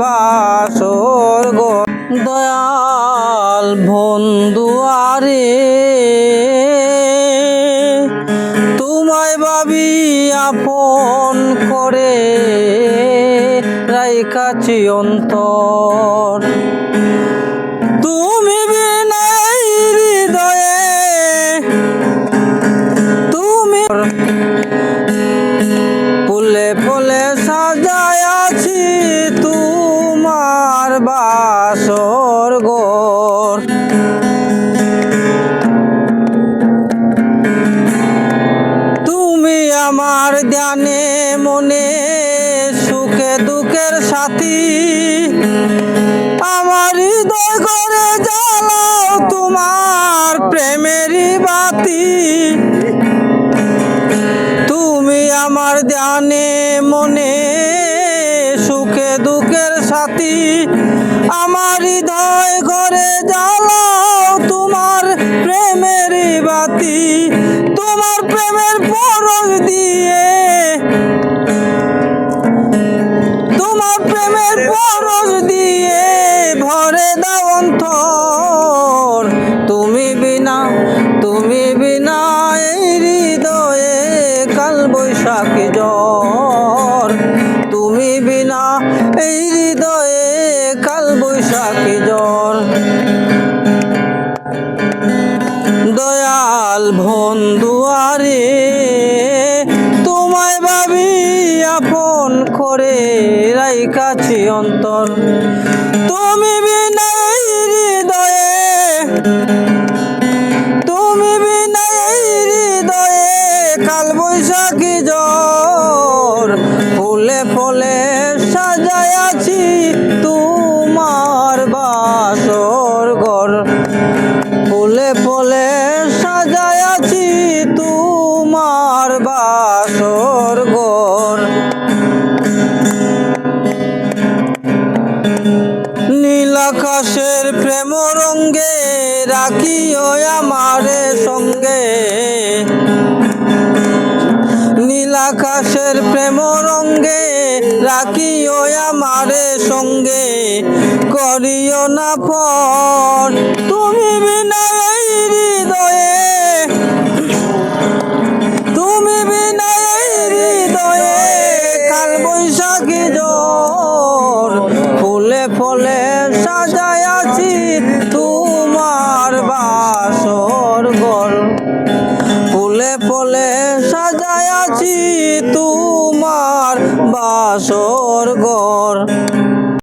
বাসর গো। দয়াল বন্ধুয়ারে তোমায় ভাবি আপন করে রাইকাছি অন্তর। তুমি বিনাই হৃদয়ে তুমি বাসর গোর তুমি আমার ধ্যানে, মনে, সুখে দুঃখের সাথী। আমার হৃদয় করে জ্বালাও তোমার প্রেমেরই বাতি। তুমি আমার ধ্যানে, মনে সুখে দুঃখের সাথী, আমার হৃদয় ঘরে জ্বালাও তোমার প্রেমের বাতি, তোমার প্রেমের পরশ দিয়ে। তোমার প্রেমের পরশ দিয়ে ভরে দাও অন্তর। তুমি বিনা তুমি বিনা এই হৃদয়ে কাল বৈশাখী জ্বর। দয়াল বন্ধুয়ারে তোমায় ভাবি আপন করে রাইকাছি অন্তর। তুমি বিনা এই হৃদয়ে, তুমি হৃদয়ে কাল বৈশাখী ফুলে আছি তোমার বাসর ঘর। নীল আকাশের প্রেম রঙ্গে রাখিও আমারে সঙ্গে। নীলাকাশের প্রেম রঙ্গে রাখিও আমারে সঙ্গে। করিও না পর তুমি বিনা হৃদয়ে বৈশাখী জোর। ফুলে ফলে সাজায় আছি তোমার বাসর ঘর। ফুলে ফলে সাজায় আছি তোমার বাসর ঘর।